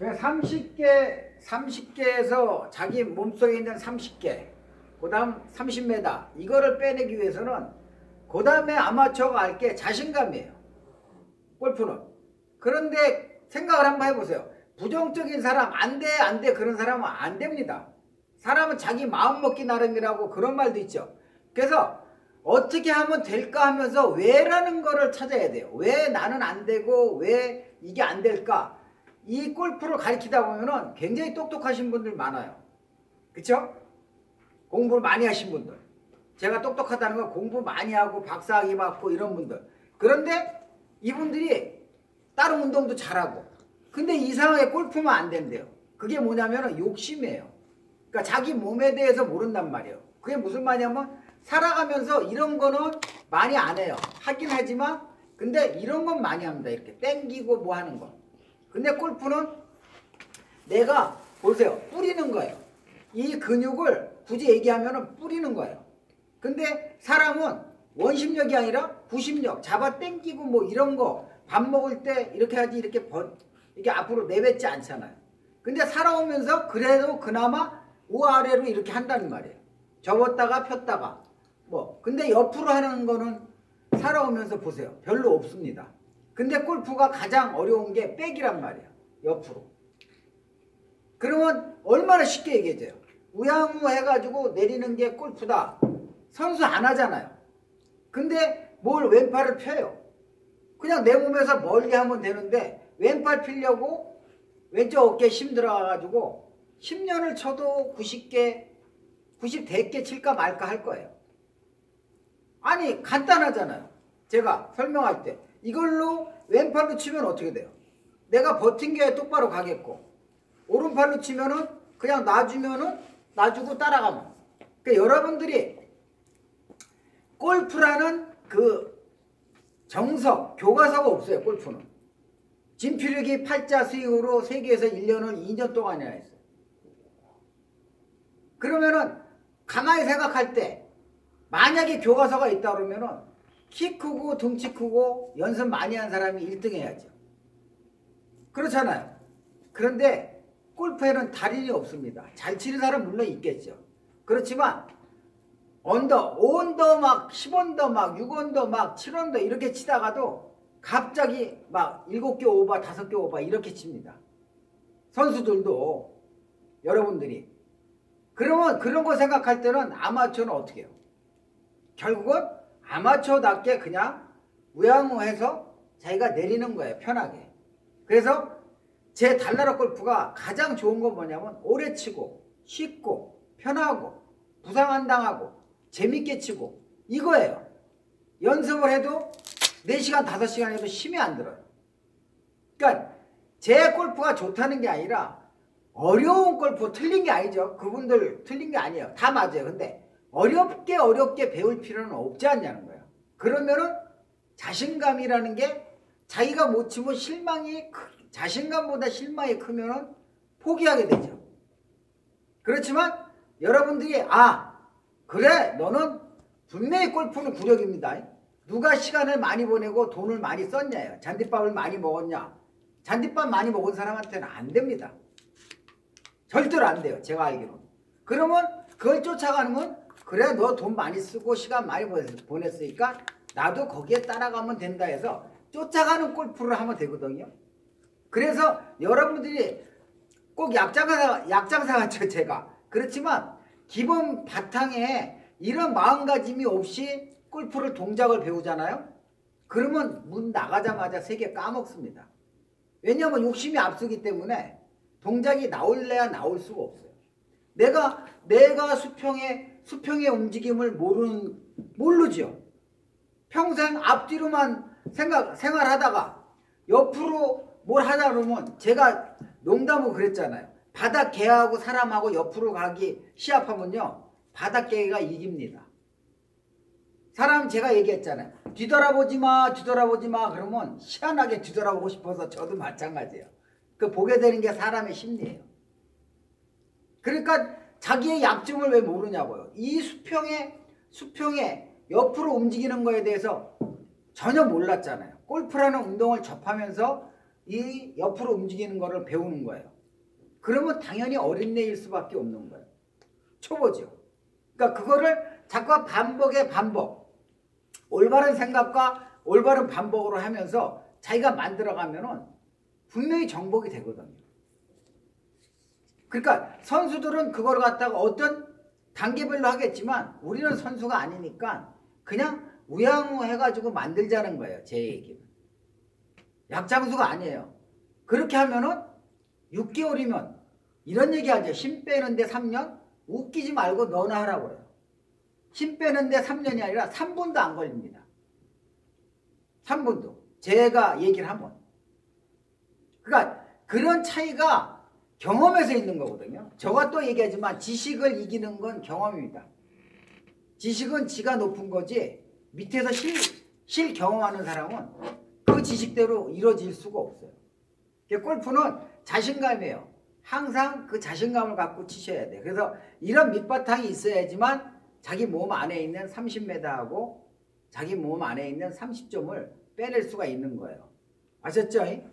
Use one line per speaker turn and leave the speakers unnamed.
30개, 30개에서 자기 몸속에 있는 30개, 그 다음 30m, 이거를 빼내기 위해서는 그 다음에 아마추어가 할게 자신감이에요. 골프는. 그런데 생각을 한번 해보세요. 부정적인 사람, 안 돼, 안 돼, 그런 사람은 안 됩니다. 사람은 자기 마음 먹기 나름이라고 그런 말도 있죠. 그래서 어떻게 하면 될까 하면서 왜라는 거를 찾아야 돼요. 왜 나는 안 되고 왜 이게 안 될까? 이 골프를 가리키다 보면은 굉장히 똑똑하신 분들 많아요. 그쵸? 공부를 많이 하신 분들. 제가 똑똑하다는 건 공부 많이 하고 박사학위 받고 이런 분들. 그런데 이분들이 다른 운동도 잘하고 근데 이상하게 골프만 안 된대요. 그게 뭐냐면 욕심이에요. 그러니까 자기 몸에 대해서 모른단 말이에요. 그게 무슨 말이냐면 살아가면서 이런 거는 많이 안 해요. 하긴 하지만 근데 이런 건 많이 합니다. 이렇게 땡기고 뭐 하는 거. 근데 골프는 내가 보세요. 뿌리는 거예요. 이 근육을 굳이 얘기하면 뿌리는 거예요. 근데 사람은 원심력이 아니라 구심력, 잡아 땡기고 뭐 이런 거 밥 먹을 때 이렇게 하지 이렇게 번, 이게 앞으로 내뱉지 않잖아요. 근데 살아오면서 그래도 그나마 우아래로 이렇게 한다는 말이에요. 접었다가 폈다가 뭐 근데 옆으로 하는 거는 살아오면서 보세요. 별로 없습니다. 근데 골프가 가장 어려운 게 백이란 말이에요. 옆으로. 그러면 얼마나 쉽게 얘기해줘요. 우양우 해가지고 내리는 게 골프다. 선수 안 하잖아요. 근데 뭘 왼팔을 펴요. 그냥 내 몸에서 멀리 하면 되는데 왼팔 피려고 왼쪽 어깨에 힘 들어가가지고 10년을 쳐도 90개, 90대개 칠까 말까 할 거예요. 아니 간단하잖아요. 제가 설명할 때 이걸로 왼팔로 치면 어떻게 돼요? 내가 버틴 게 똑바로 가겠고 오른팔로 치면은 그냥 놔주면은 놔주고 따라가면 그러니까 여러분들이 골프라는 그 정석, 교과서가 없어요. 골프는. 진필육이 팔자 수익으로 세계에서 1년을 2년 동안이나 했어요. 그러면은 가만히 생각할 때 만약에 교과서가 있다 그러면은 키 크고 등치 크고 연습 많이 한 사람이 1등 해야죠. 그렇잖아요. 그런데 골프에는 달인이 없습니다. 잘 치는 사람 물론 있겠죠. 그렇지만 언더, 5언더 막 10언더 막 6언더 막 7언더 이렇게 치다가도 갑자기 막 7개 오버, 5개 오버 이렇게 칩니다. 선수들도 여러분들이 그러면 그런 거 생각할 때는 아마추어는 어떻게 해요? 결국은 아마추어답게 그냥 우양우해서 자기가 내리는 거예요. 편하게. 그래서 제 달나라 골프가 가장 좋은 건 뭐냐면 오래 치고 쉽고 편하고 부상 안 당하고 재밌게 치고 이거예요. 연습을 해도 4시간 5시간 해도 힘이 안 들어요. 그러니까 제 골프가 좋다는 게 아니라 어려운 골프 틀린 게 아니죠. 그분들 틀린 게 아니에요. 다 맞아요. 근데 어렵게 어렵게 배울 필요는 없지 않냐는 거예요. 그러면은 자신감이라는 게 자기가 못 치면 실망이 크, 자신감보다 실망이 크면은 포기하게 되죠. 그렇지만 여러분들이 아 그래 너는 분명히 골프는 구력입니다. 누가 시간을 많이 보내고 돈을 많이 썼냐요. 잔디밥을 많이 먹었냐. 잔디밥 많이 먹은 사람한테는 안 됩니다. 절대로 안 돼요. 제가 알기로는. 그러면 그걸 쫓아가는 건 그래 너 돈 많이 쓰고 시간 많이 보냈으니까 나도 거기에 따라가면 된다 해서 쫓아가는 골프를 하면 되거든요. 그래서 여러분들이 꼭 약장사, 약장사 같죠 제가. 그렇지만 기본 바탕에 이런 마음가짐이 없이 골프를 동작을 배우잖아요. 그러면 문 나가자마자 세 개 까먹습니다. 왜냐하면 욕심이 앞서기 때문에 동작이 나올래야 나올 수가 없어요. 내가 내가 수평의 수평의 움직임을 모르는 모르죠. 평생 앞뒤로만 생각 생활하다가 옆으로 뭘 하다 그러면 제가 농담으로 그랬잖아요. 바닥 개하고 사람하고 옆으로 가기 시합하면요. 바닥 개가 이깁니다. 사람 제가 얘기했잖아요. 뒤돌아보지 마, 뒤돌아보지 마. 그러면 희한하게 뒤돌아보고 싶어서 저도 마찬가지예요. 그 보게 되는 게 사람의 심리예요. 그러니까 자기의 약점을 왜 모르냐고요. 이 수평에 수평에 옆으로 움직이는 거에 대해서 전혀 몰랐잖아요. 골프라는 운동을 접하면서 이 옆으로 움직이는 거를 배우는 거예요. 그러면 당연히 어린애일 수밖에 없는 거예요. 초보죠. 그러니까 그거를 자꾸 반복에 반복. 올바른 생각과 올바른 반복으로 하면서 자기가 만들어가면은 분명히 정복이 되거든요. 그러니까 선수들은 그걸 갖다가 어떤 단계별로 하겠지만 우리는 선수가 아니니까 그냥 우양우 해가지고 만들자는 거예요. 제 얘기는. 약장수가 아니에요. 그렇게 하면은 6개월이면 이런 얘기 하죠. 힘 빼는데 3년? 웃기지 말고 너나 하라고 그래요. 힘 빼는데 3년이 아니라 3분도 안 걸립니다. 3분도. 제가 얘기를 하면. 그러니까 그런 차이가 경험에서 있는 거거든요. 저가 또 얘기하지만 지식을 이기는 건 경험입니다. 지식은 지가 높은 거지 밑에서 실, 실 경험하는 사람은 그 지식대로 이루어질 수가 없어요. 골프는 자신감이에요. 항상 그 자신감을 갖고 치셔야 돼요. 그래서 이런 밑바탕이 있어야지만 자기 몸 안에 있는 30m하고 자기 몸 안에 있는 30점을 빼낼 수가 있는 거예요. 아셨죠?
네.